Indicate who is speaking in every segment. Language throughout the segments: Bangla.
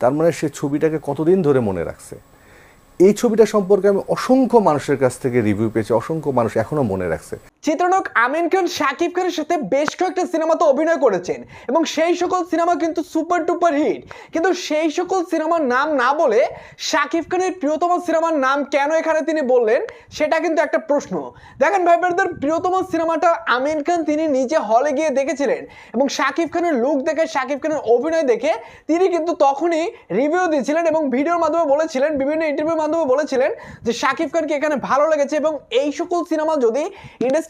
Speaker 1: তার মানে সে ছবিটাকে কতদিন ধরে মনে রাখছে? এই ছবিটা সম্পর্কে আমি অসংখ্য মানুষের কাছ থেকে রিভিউ পেয়েছি, অসংখ্য মানুষ এখনও মনে রাখছে।
Speaker 2: চিত্রনক আমিন খান, শাকিব খানের সাথে বেশ কয়েকটা সিনেমাতে অভিনয় করেছেন এবং সেই সকল সিনেমা কিন্তু সুপার টুপার হিট। কিন্তু সেই সকল সিনেমার নাম না বলে শাকিব খানের প্রিয়তম সিনেমার নাম কেন এখানে তিনি বললেন, সেটা কিন্তু একটা প্রশ্ন। দেখেন ভাই ব্রাদার প্রিয়তম সিনেমাটা আমিন খান তিনি নিজে হলে গিয়ে দেখেছিলেন এবং শাকিব খানের লুক দেখে, শাকিব খানের অভিনয় দেখে তিনি কিন্তু তখনই রিভিউ দিয়েছিলেন এবং ভিডিওর মাধ্যমে বলেছিলেন, বিভিন্ন ইন্টারভিউর মাধ্যমে বলেছিলেন যে শাকিব খানকে এখানে ভালো লেগেছে এবং এই সকল সিনেমা যদি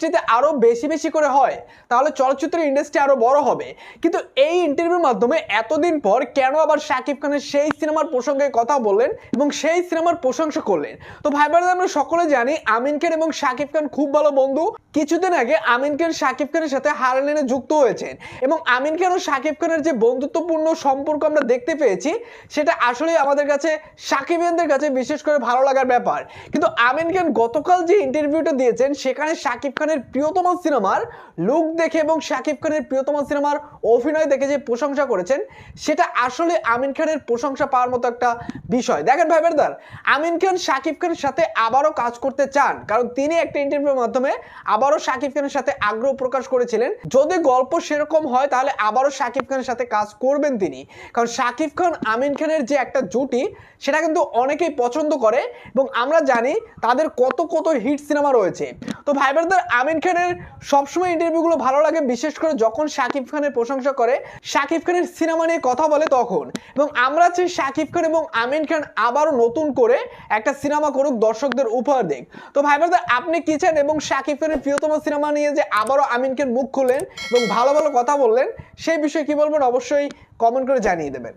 Speaker 2: ইন্ডাস্ট্রিতে আরও বেশি বেশি করে হয় তাহলে চলচ্চিত্র ইন্ডাস্ট্রি আরও বড় হবে। কিন্তু এই ইন্টারভিউর মাধ্যমে এতদিন পর কেন আবার শাকিব খানের সেই সিনেমার প্রসঙ্গে কথা বললেন এবং সেই সিনেমার প্রশংসা করলেন? তো ভাই বোনেরা, আমরা সকলে জানি আমিন খান এবং শাকিব খান খুব ভালো বন্ধু। কিছুদিন আগে আমিন খান শাকিব খানের সাথে হারলেনে যুক্ত হয়েছেন এবং আমিন খান ও শাকিব খানের যে বন্ধুত্বপূর্ণ সম্পর্ক আমরা দেখতে পেয়েছি সেটা আসলে আমাদের কাছে সাকিবিয়ানদের কাছে বিশেষ করে ভালো লাগার ব্যাপার। কিন্তু আমিন খান গতকাল যে ইন্টারভিউটা দিয়েছেন সেখানে শাকিব খানের প্রিয়তম সিনেমার লুক দেখে এবং শাকিব খানের প্রিয়তম সিনেমার অভিনয় দেখে যে প্রশংসা করেছেন, সেটা আসলে আমিন খানের প্রশংসা পাওয়ার মতো একটা বিষয়। দেখেন ভাই বেরদার, আমিন খান শাকিব খানের সাথে আবারও কাজ করতে চান, কারণ তিনি একটা ইন্টারভিউর মাধ্যমে আবারও শাকিব খানের সাথে আগ্রহ প্রকাশ করেছিলেন। যদি গল্প সেরকম হয়, তাহলে আবারও শাকিব খানের সাথে কাজ করবেন তিনি। কারণ শাকিব খান, আমিন খানের যে একটা জুটি, সেটা কিন্তু অনেকেই পছন্দ করে এবং আমরা জানি তাদের কত কত হিট সিনেমা রয়েছে। তো ভাই আমিন খানের সবসময় ইন্টারভিউগুলো ভালো লাগে, বিশেষ করে যখন শাকিব খানের প্রশংসা করে, শাকিব খানের সিনেমা নিয়ে কথা বলে তখন। এবং আমরা চাই শাকিব খান এবং আমিন খান আবারও নতুন করে একটা সিনেমা করুক, দর্শকদের উপহার দিক। তো ভাই ব্রাদার, আপনি কি চান এবং শাকিব খানের প্রিয়তম সিনেমা নিয়ে যে আবারও আমিন খান মুখ খুললেন এবং ভালো ভালো কথা বললেন, সেই বিষয়ে কি বলবেন? অবশ্যই কমেন্ট করে জানিয়ে দেবেন।